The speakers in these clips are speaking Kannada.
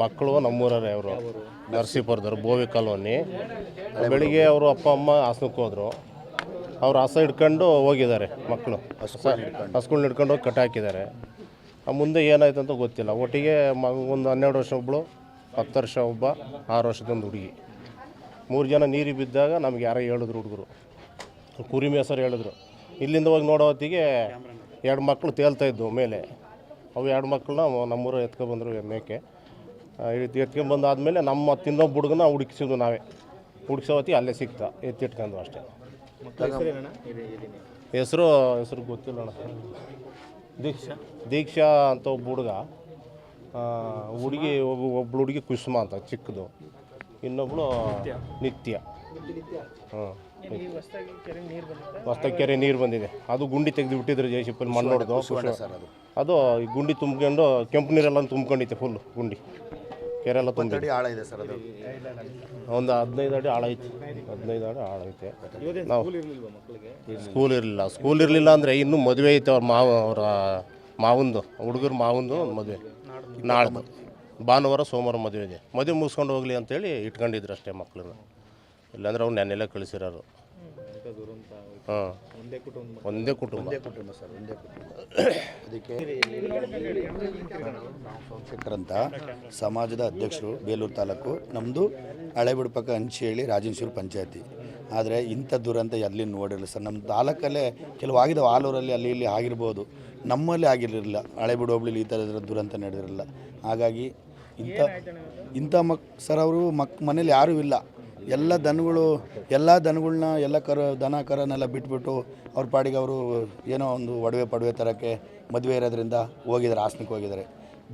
ಮಕ್ಕಳು ನಮ್ಮೂರವ್ರೆ ಅವರು. ನರಸೀಪುರದವ್ರು ಬೋವಿ ಕಾಲೋನಿ. ಬೆಳಿಗ್ಗೆ ಅವರು ಅಪ್ಪ ಅಮ್ಮ ಹಾಸನಕ್ಕೆ ಹೋದರು. ಅವ್ರು ಹಸ ಹಿಡ್ಕೊಂಡು ಹೋಗಿದ್ದಾರೆ ಮಕ್ಕಳು. ಹಸ್ಗಳ್ನ ಹಿಡ್ಕೊಂಡು ಹೋಗಿ ಕಟ್ಟಾಕಿದ್ದಾರೆ ಆ ಮುಂದೆ ಏನಾಯ್ತು ಅಂತ ಗೊತ್ತಿಲ್ಲ. ಒಟ್ಟಿಗೆ ಮಗ ಒಂದು ಹನ್ನೆರಡು ವರ್ಷ ಒಬ್ಬಳು ಹತ್ತು ವರ್ಷ ಒಬ್ಬ ಆರು ವರ್ಷದೊಂದು ಹುಡುಗಿ. ಮೂರು ಜನ ನೀರಿಗೆ ಬಿದ್ದಾಗ ನಮ್ಗೆ ಯಾರೋ ಹೇಳಿದ್ರು ಹುಡುಗರು. ಕುರಿಮೆ ಹೆಸರು ಹೇಳಿದ್ರು. ಇಲ್ಲಿಂದ ಹೋಗಿ ನೋಡೋ ಹೊತ್ತಿಗೆ ಎರಡು ಮಕ್ಕಳು ತೇಲ್ತಾ ಇದ್ವು ಮೇಲೆ. ಅವು ಎರಡು ಮಕ್ಕಳನ್ನ ನಮ್ಮೂರು ಎತ್ಕೊಬಂದರು ಮೇಕೆ ಎತ್ಕೊಂಬಂದಾದ್ಮೇಲೆ ನಮ್ಮ ತಿನ್ನೊಬ್ಬ ಹುಡುಗನ ಹುಡುಕಿಸಿದ್ವು ನಾವೇ. ಹುಡುಕ್ಸೋ ಹೊತ್ತಿಗೆ ಅಲ್ಲೇ ಸಿಕ್ತ ಎತ್ತಿಟ್ಕೊಂಡು ಅಷ್ಟೇ. ಹೆಸರು ಹೆಸರು ಗೊತ್ತಿಲ್ಲ ಅಣ್ಣ ದೀಕ್ಷಾ? ದೀಕ್ಷಾ ಅಂತ ಒಬ್ಬ ಹುಡುಗ. ಹುಡುಗಿ ಒಬ್ಬ ಒಬ್ಳು ಹುಡುಗಿ ಕುಸುಮ ಅಂತ ಚಿಕ್ಕದು. ಇನ್ನೊಬ್ಳು ನಿತ್ಯ. ಹಾಂ ಹೊಸ್ದಾಗಿ ಕೆರೆ ನೀರು ಬಂದಿದೆ. ಅದು ಗುಂಡಿ ತೆಗೆದು ಬಿಟ್ಟಿದ್ರು ಜೆ ಸಿ ಮಣ್ಣು ಹೊಡೆದು ಅದು. ಈ ಗುಂಡಿ ತುಂಬ್ಕೊಂಡು ಕೆಂಪು ನೀರೆಲ್ಲ ತುಂಬ್ಕೊಂಡಿತ್ತು ಫುಲ್ ಗುಂಡಿ. ಕೆರೆ ಎಲ್ಲ ತುಂಬ ಅಡಿ ಆಳ ಇದೆ ಸರ್ ಅದು. ಒಂದು ಹದಿನೈದು ಅಡಿ ಆಳ ಐತಿ. ಹದಿನೈದು ಅಡಿ ಆಳ ಐತೆ. ನಾವು ಸ್ಕೂಲ್ ಇರಲಿಲ್ಲ. ಸ್ಕೂಲ್ ಇರಲಿಲ್ಲ ಅಂದರೆ ಇನ್ನೂ ಮದುವೆ ಐತೆ ಅವ್ರ ಮಾವ ಅವರ ಮಾವಂದು ಹುಡುಗರು ಮಾವಂದು ಒಂದು ಮದುವೆ. ನಾಳೆ ಭಾನುವಾರ ಸೋಮವಾರ ಮದುವೆ ಇದೆ. ಮದುವೆ ಮುಗಿಸ್ಕೊಂಡು ಹೋಗ್ಲಿ ಅಂತೇಳಿ ಇಟ್ಕೊಂಡಿದ್ರು ಅಷ್ಟೇ ಮಕ್ಕಳನ್ನ ಇಲ್ಲಾಂದ್ರೆ ಅವ್ರು ನೆನ್ನೆಲ್ಲ ಕಳಿಸಿರೋರು. ಒಂದೇ ಕುಟುಂಬ. ಅದಕ್ಕೆ ಸಮಾಜದ ಅಧ್ಯಕ್ಷರು ಬೇಲೂರು ತಾಲೂಕು ನಮ್ಮದು ಹಳೆಬಿಡು ಪಕ್ಕ ಹೇಳಿ ರಾಜೇಶ್ವರ ಪಂಚಾಯತಿ. ಆದರೆ ಇಂಥ ದುರಂತ ಎಲ್ಲಿ ನೋಡಿರಲಿಲ್ಲ ಸರ್ ನಮ್ಮ ತಾಲೂಕಲ್ಲೇ ಕೆಲವು ಆಗಿದ್ದಾವೆ ಆಲೂರಲ್ಲಿ ಅಲ್ಲಿ ಇಲ್ಲಿ ಆಗಿರ್ಬೋದು. ನಮ್ಮಲ್ಲಿ ಆಗಿರಲಿಲ್ಲ ಹಳೆಬಿಡು ಹೋಬಳಿ ಈ ಥರದ ದುರಂತ ನಡೆದಿರಲಿಲ್ಲ ಹಾಗಾಗಿ ಇಂಥ ಇಂಥ ಮಕ್, ಸರ್, ಅವರು ಮಕ್, ಮನೇಲಿ ಯಾರೂ ಇಲ್ಲ. ಎಲ್ಲ ದನಗಳು, ಎಲ್ಲ ದನಗಳನ್ನ ಎಲ್ಲ ಕರ, ದನ ಕರನೆಲ್ಲ ಬಿಟ್ಬಿಟ್ಟು ಅವ್ರ ಪಾಡಿಗೆ ಅವರು ಏನೋ ಒಂದು ಒಡವೆ ಪಡವೆ ತರೋಕ್ಕೆ ಮದುವೆ ಇರೋದ್ರಿಂದ ಹೋಗಿದ್ದಾರೆ ಹಾಸನಕ್ಕೆ ಹೋಗಿದ್ದಾರೆ.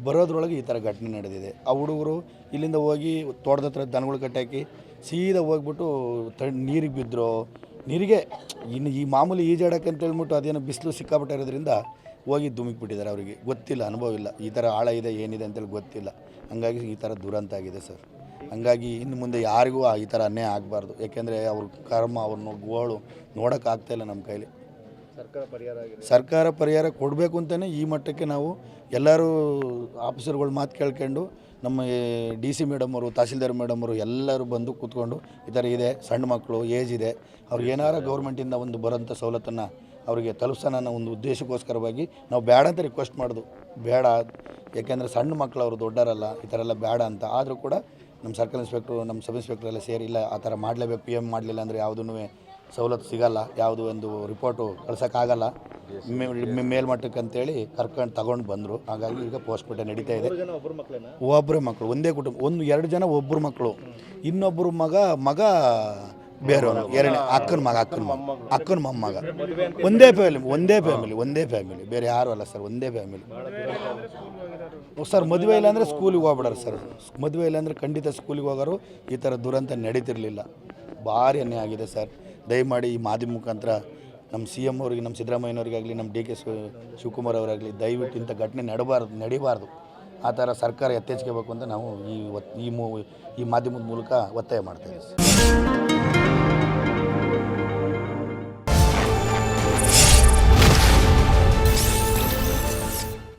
ಬರೋದ್ರೊಳಗೆ ಈ ಥರ ಘಟನೆ ನಡೆದಿದೆ. ಆ ಹುಡುಗರು ಇಲ್ಲಿಂದ ಹೋಗಿ ತೋಟದ ಹತ್ರ ದನಗಳು ಕಟ್ಟಾಕಿ ಸೀದಾ ಹೋಗ್ಬಿಟ್ಟು ತ, ನೀರಿಗೆ ಬಿದ್ದರು ನೀರಿಗೆ ಇನ್ನು ಈ ಮಾಮೂಲಿ ಈಜಾಡಕ್ಕೆ ಅಂತ ಹೇಳ್ಬಿಟ್ಟು ಅದೇನೋ ಬಿಸಿಲು ಸಿಕ್ಕಾಪಟ್ಟೆ ಇರೋದ್ರಿಂದ ಹೋಗಿ ಧುಮಿಕ್ಬಿಟ್ಟಿದ್ದಾರೆ ಅವರಿಗೆ. ಗೊತ್ತಿಲ್ಲ, ಅನುಭವ ಇಲ್ಲ. ಈ ಥರ ಆಳ ಇದೆ, ಏನಿದೆ ಅಂತೇಳಿ ಗೊತ್ತಿಲ್ಲ. ಹಂಗಾಗಿ ಈ ಥರ ದುರಂತ ಆಗಿದೆ ಸರ್. ಹಂಗಾಗಿ ಇನ್ನು ಮುಂದೆ ಯಾರಿಗೂ ಆ- ಈ ಥರ ಅನ್ಯಾಯ ಆಗಬಾರ್ದು. ಯಾಕೆಂದರೆ ಅವ್ರ ಕರ್ಮ ಅವ್ರನ್ನ ಗೋಳು ನೋಡೋಕ್ಕಾಗ್ತಾಯಿಲ್ಲ ನಮ್ಮ ಕೈಲಿ. ಸರ್ಕಾರ ಪರಿಹಾರ ಕೊಡಬೇಕು ಅಂತಲೇ ಈ ಮಟ್ಟಕ್ಕೆ ನಾವು ಎಲ್ಲರೂ ಆಫೀಸರ್ಗಳು ಮಾತು ಕೇಳ್ಕೊಂಡು ನಮ್ಮ ಡಿ ಸಿ ಮೇಡಮ್ ಅವರು ತಹಸೀಲ್ದಾರ್ ಅವರು ಎಲ್ಲರೂ ಬಂದು ಕೂತ್ಕೊಂಡು ಈ ಥರ ಇದೆ ಸಣ್ಣ ಮಕ್ಕಳು ಏಜ್ ಇದೆ ಅವ್ರಿಗೆ ಏನಾರ ಗೌರ್ಮೆಂಟಿಂದ ಒಂದು ಬರೋಂಥ ಸವಲತ್ತನ್ನು ಅವರಿಗೆ ತಲುಪಿಸೋಣ ಅನ್ನೋ ಒಂದು ಉದ್ದೇಶಕ್ಕೋಸ್ಕರವಾಗಿ ನಾವು ಬೇಡ ಅಂತ ರಿಕ್ವೆಸ್ಟ್ ಮಾಡೋದು. ಬೇಡ. ಯಾಕೆಂದರೆ ಸಣ್ಣ ಮಕ್ಕಳು ಅವರು ದೊಡ್ಡರಲ್ಲ ಈ ಥರ ಎಲ್ಲ ಬೇಡ ಅಂತ. ಆದರೂ ಕೂಡ ನಮ್ಮ ಸರ್ಕಲ್ ಇನ್ಸ್ಪೆಕ್ಟ್ರು ನಮ್ಮ ಸಬ್ ಇನ್ಸ್ಪೆಕ್ಟರ್ ಎಲ್ಲ ಸೇರಿ ಇಲ್ಲ ಆ ಥರ ಮಾಡಲೇಬೇಕು ಪಿ ಎಂ ಮಾಡಲಿಲ್ಲ ಅಂದರೆ ಯಾವುದೂ ಸವಲತ್ತು ಸಿಗಲ್ಲ ಯಾವುದು ಒಂದು ರಿಪೋರ್ಟು ಕಳ್ಸೋಕ್ಕಾಗಲ್ಲ. ಮೇಲ್ಮಟ್ಟಕ್ಕೆ ಅಂತೇಳಿ ಕರ್ಕೊಂಡು ತಗೊಂಡು ಬಂದರು. ಹಾಗಾಗಿ ಈಗ ಪೋಸ್ಟ್ಮಾರ್ಟಮ್ ನಡೀತಾ ಇದೆ. ಒಬ್ಬರೇ ಮಕ್ಕಳು ಒಂದೇ ಕುಟುಂಬ ಒಂದು ಎರಡು ಜನ ಒಬ್ಬರು ಮಕ್ಕಳು ಇನ್ನೊಬ್ಬರು ಮಗ ಮಗ ಬೇರೆಯವನು ಎರಡನೇ ಅಕ್ಕನ ಮಗ ಅಕ್ಕನ ಮಗ ಅಕ್ಕನ ಮೊಮ್ಮಗ ಒಂದೇ ಫ್ಯಾಮಿಲಿ ಒಂದೇ ಫ್ಯಾಮಿಲಿ ಒಂದೇ ಫ್ಯಾಮಿಲಿ ಬೇರೆ ಯಾರು ಅಲ್ಲ ಸರ್ ಒಂದೇ ಫ್ಯಾಮಿಲಿ ಸರ್, ಮದುವೆ ಇಲ್ಲ ಅಂದರೆ ಸ್ಕೂಲಿಗೆ ಹೋಗ್ಬಿಡಾರ, ಸರ್. ಮದುವೆ ಇಲ್ಲ ಅಂದರೆ ಖಂಡಿತ ಸ್ಕೂಲಿಗೆ ಹೋಗೋರು ಈ ಥರ ದುರಂತ ನಡೀತಿರಲಿಲ್ಲ. ಭಾರಿ ಅನ್ಯಾಯ ಆಗಿದೆ, ಸರ್. ದಯಮಾಡಿ ಈ ಮಾಧ್ಯಮ ಮುಖಾಂತರ ನಮ್ಮ ಸಿ ಎಂ ಅವ್ರಿಗೆ, ನಮ್ಮ ಸಿದ್ದರಾಮಯ್ಯನವ್ರಿಗಾಗಲಿ, ನಮ್ಮ ಡಿ ಕೆ ಶಿವಕುಮಾರ್ ಅವರಾಗಲಿ ದಯವಿಟ್ಟು ಇಂಥ ಘಟನೆ ನಡಬಾರ್ದು, ನಡಿಬಾರ್ದು. ಆ ಥರ ಸರ್ಕಾರ ಎತ್ತೆಚ್ಕೋಬೇಕು ಅಂತ ನಾವು ಈ ಈ ಮಾಧ್ಯಮದ ಮೂಲಕ ಒತ್ತಾಯ ಮಾಡ್ತೇವೆ